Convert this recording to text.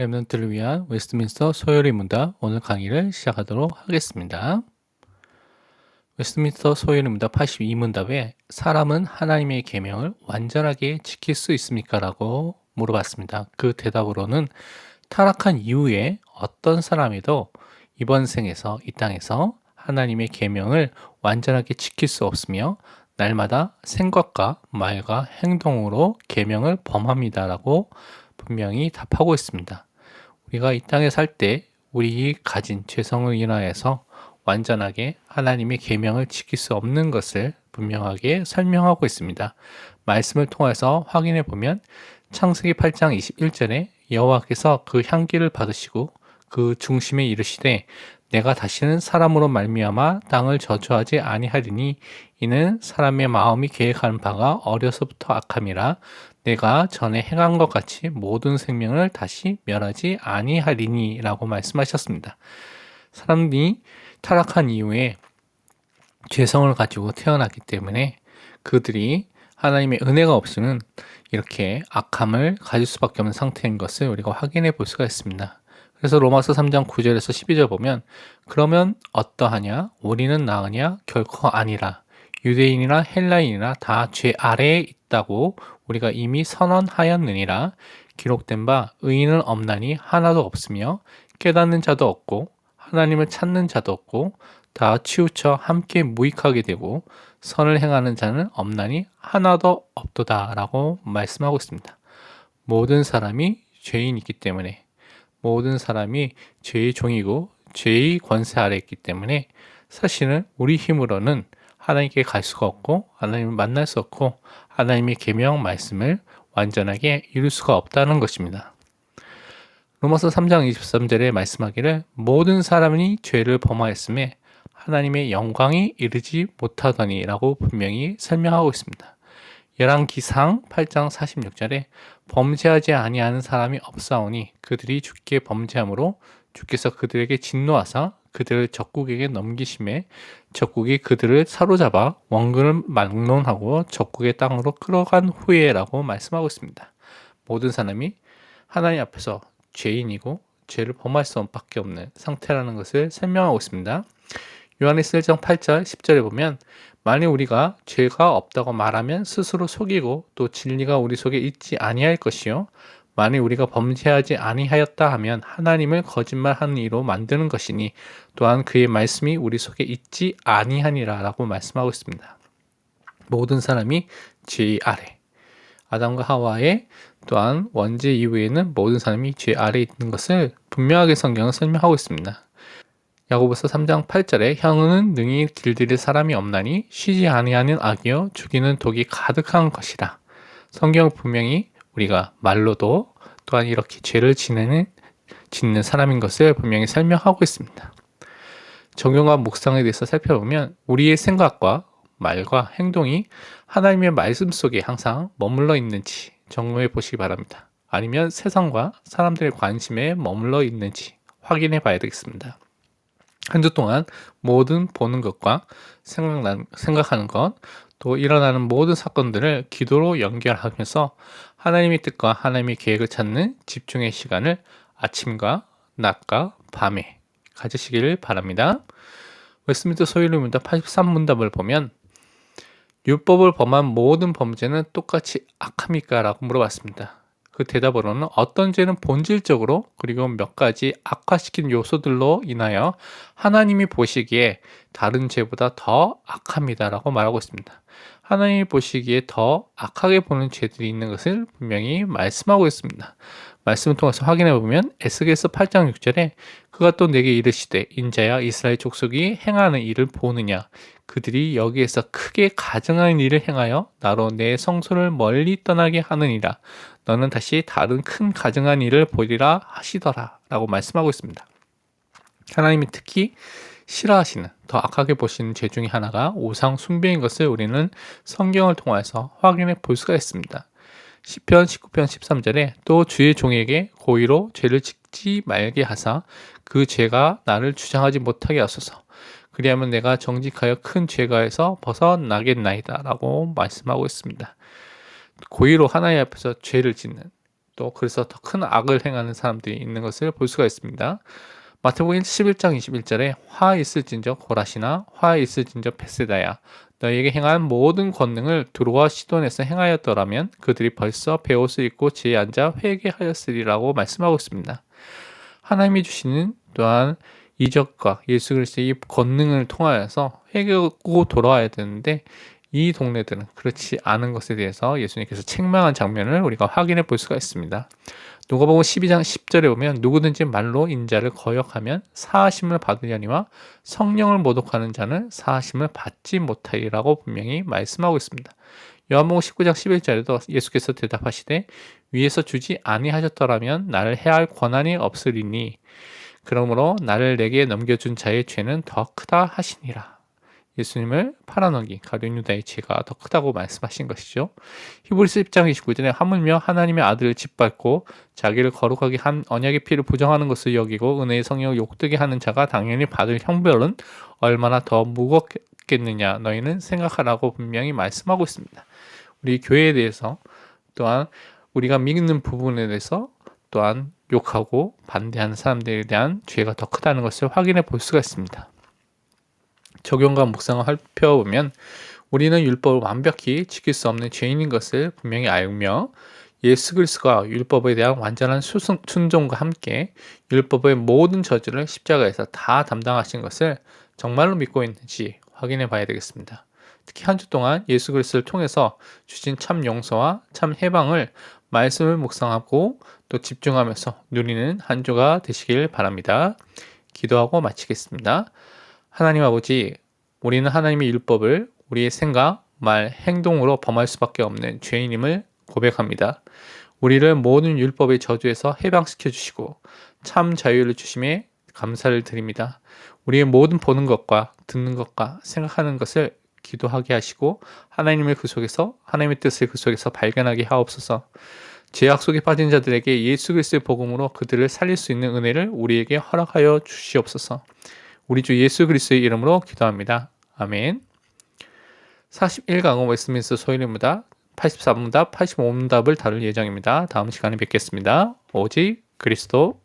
랩런트를 위한 웨스트민스터 소요리 문답 오늘 강의를 시작하도록 하겠습니다. 웨스트민스터 소요리 문답 82문답에 사람은 하나님의 계명을 완전하게 지킬 수 있습니까? 라고 물어봤습니다. 그 대답으로는 타락한 이후에 어떤 사람이도 이번 생에서 이 땅에서 하나님의 계명을 완전하게 지킬 수 없으며 날마다 생각과 말과 행동으로 계명을 범합니다라고 분명히 답하고 있습니다. 우리가 이 땅에 살 때 우리 가진 죄성을 인하여서 완전하게 하나님의 계명을 지킬 수 없는 것을 분명하게 설명하고 있습니다. 말씀을 통해서 확인해 보면 창세기 8장 21절에 여호와께서 그 향기를 받으시고 그 중심에 이르시되 내가 다시는 사람으로 말미암아 땅을 저주하지 아니하리니 이는 사람의 마음이 계획하는 바가 어려서부터 악함이라 내가 전에 행한 것 같이 모든 생명을 다시 멸하지 아니하리니라고 말씀하셨습니다. 사람들이 타락한 이후에 죄성을 가지고 태어났기 때문에 그들이 하나님의 은혜가 없으면 이렇게 악함을 가질 수밖에 없는 상태인 것을 우리가 확인해 볼 수가 있습니다. 그래서 로마서 3장 9절에서 12절 보면 그러면 어떠하냐? 우리는 나으냐? 결코 아니라 유대인이나 헬라인이나 다 죄 아래에 있다고 우리가 이미 선언하였느니라. 기록된 바 의인은 없나니 하나도 없으며 깨닫는 자도 없고 하나님을 찾는 자도 없고 다 치우쳐 함께 무익하게 되고 선을 행하는 자는 없나니 하나도 없도다라고 말씀하고 있습니다. 모든 사람이 죄인이기 때문에 모든 사람이 죄의 종이고 죄의 권세 아래 있기 때문에 사실은 우리 힘으로는 하나님께 갈 수가 없고 하나님을 만날 수 없고 하나님의 계명 말씀을 완전하게 이룰 수가 없다는 것입니다. 로마서 3장 23절에 말씀하기를 모든 사람이 죄를 범하였음에 하나님의 영광이 이르지 못하더니라고 분명히 설명하고 있습니다. 열왕기상 8장 46절에 범죄하지 아니하는 사람이 없사오니 그들이 주께 범죄함으로 주께서 그들에게 진노하사 그들을 적국에게 넘기심에 적국이 그들을 사로잡아 원근을 막론하고 적국의 땅으로 끌어간 후에라고 말씀하고 있습니다. 모든 사람이 하나님 앞에서 죄인이고 죄를 범할 수밖에 없는 상태라는 것을 설명하고 있습니다. 요한의 1장 8절 10절에 보면 만일 우리가 죄가 없다고 말하면 스스로 속이고 또 진리가 우리 속에 있지 아니할 것이요 만일 우리가 범죄하지 아니하였다 하면 하나님을 거짓말하는 이로 만드는 것이니 또한 그의 말씀이 우리 속에 있지 아니하니라라고 말씀하고 있습니다. 모든 사람이 죄 아래 아담과 하와의 또한 원죄 이후에는 모든 사람이 죄 아래 있는 것을 분명하게 성경은 설명하고 있습니다. 야고보서 3장 8절에 형은 능히 길들일 사람이 없나니 쉬지 아니하는 악이요 죽이는 독이 가득한 것이라. 성경 분명히 우리가 말로도 또한 이렇게 죄를 지내는 짓는 사람인 것을 분명히 설명하고 있습니다. 적용과 묵상에 대해서 살펴보면 우리의 생각과 말과 행동이 하나님의 말씀 속에 항상 머물러 있는지 점검해 보시기 바랍니다. 아니면 세상과 사람들의 관심에 머물러 있는지 확인해 봐야 되겠습니다. 한 주 동안 모든 보는 것과 생각난, 생각하는 것, 또 일어나는 모든 사건들을 기도로 연결하면서 하나님의 뜻과 하나님의 계획을 찾는 집중의 시간을 아침과 낮과 밤에 가지시기를 바랍니다. 웨스민트 소유리 문답 83문답을 보면 율법을 범한 모든 범죄는 똑같이 악합니까? 라고 물어봤습니다. 그 대답으로는 어떤 죄는 본질적으로 그리고 몇 가지 악화시킨 요소들로 인하여 하나님이 보시기에 다른 죄보다 더 악합니다라고 말하고 있습니다. 하나님이 보시기에 더 악하게 보는 죄들이 있는 것을 분명히 말씀하고 있습니다. 말씀을 통해서 확인해 보면 에스겔서 8장 6절에 그가 또 내게 이르시되 인자야 이스라엘 족속이 행하는 일을 보느냐 그들이 여기에서 크게 가증한 일을 행하여 나로 내 성소를 멀리 떠나게 하느니라 너는 다시 다른 큰 가증한 일을 보리라 하시더라 라고 말씀하고 있습니다. 하나님이 특히 싫어하시는 더 악하게 보시는 죄 중에 하나가 오상 숭배인 것을 우리는 성경을 통해서 확인해 볼 수가 있습니다. 10편 19편 13절에 또 주의 종에게 고의로 죄를 짓지 말게 하사 그 죄가 나를 주장하지 못하게 하소서 그리하면 내가 정직하여 큰 죄가에서 벗어나겠나이다 라고 말씀하고 있습니다. 고의로 하나님 앞에서 죄를 짓는 또 그래서 더 큰 악을 행하는 사람들이 있는 것을 볼 수가 있습니다. 마태복음 11장 21절에 화 있을진저 고라시나 화 있을진저 베세다야 너희에게 행한 모든 권능을 두로와 시돈에서 행하였더라면 그들이 벌써 베옷을 입고 지에 앉아 회개하였으리라고 말씀하고 있습니다. 하나님이 주시는 또한 이적과 예수 그리스도의 이 권능을 통하여서 회개하고 돌아와야 되는데 이 동네들은 그렇지 않은 것에 대해서 예수님께서 책망한 장면을 우리가 확인해 볼 수가 있습니다. 누가복음 12장 10절에 보면 누구든지 말로 인자를 거역하면 사하심을 받으려니와 성령을 모독하는 자는 사하심을 받지 못하리라고 분명히 말씀하고 있습니다. 요한복음 19장 11절에도 예수께서 대답하시되 위에서 주지 아니하셨더라면 나를 해할 권한이 없으리니 그러므로 나를 내게 넘겨준 자의 죄는 더 크다 하시니라. 예수님을 팔아넘긴 가룟 유다의 죄가 더 크다고 말씀하신 것이죠. 히브리서 10장 29절에 하물며 하나님의 아들을 짓밟고 자기를 거룩하게 한 언약의 피를 부정하는 것을 여기고 은혜의 성령을 욕되게 하는 자가 당연히 받을 형벌은 얼마나 더 무겁겠느냐 너희는 생각하라고 분명히 말씀하고 있습니다. 우리 교회에 대해서 또한 우리가 믿는 부분에 대해서 또한 욕하고 반대하는 사람들에 대한 죄가 더 크다는 것을 확인해 볼 수가 있습니다. 적용과 묵상을 살펴보면 우리는 율법을 완벽히 지킬 수 없는 죄인인 것을 분명히 알며 예수 그리스도가 율법에 대한 완전한 수승, 순종과 함께 율법의 모든 저주를 십자가에서 다 담당하신 것을 정말로 믿고 있는지 확인해 봐야 되겠습니다. 특히 한 주 동안 예수 그리스도를 통해서 주신 참 용서와 참 해방을 말씀을 묵상하고 또 집중하면서 누리는 한 주가 되시길 바랍니다. 기도하고 마치겠습니다. 하나님 아버지, 우리는 하나님의 율법을 우리의 생각, 말, 행동으로 범할 수밖에 없는 죄인임을 고백합니다. 우리를 모든 율법의 저주에서 해방시켜 주시고 참 자유를 주심에 감사를 드립니다. 우리의 모든 보는 것과 듣는 것과 생각하는 것을 기도하게 하시고 하나님의 그 속에서 하나님의 뜻을 그 속에서 발견하게 하옵소서. 죄악 속에 빠진 자들에게 예수 그리스도의 복음으로 그들을 살릴 수 있는 은혜를 우리에게 허락하여 주시옵소서. 우리 주 예수 그리스도의 이름으로 기도합니다. 아멘. 41강호 웨스민스 소일입니다. 84문답, 85문답을 다룰 예정입니다. 다음 시간에 뵙겠습니다. 오직 그리스도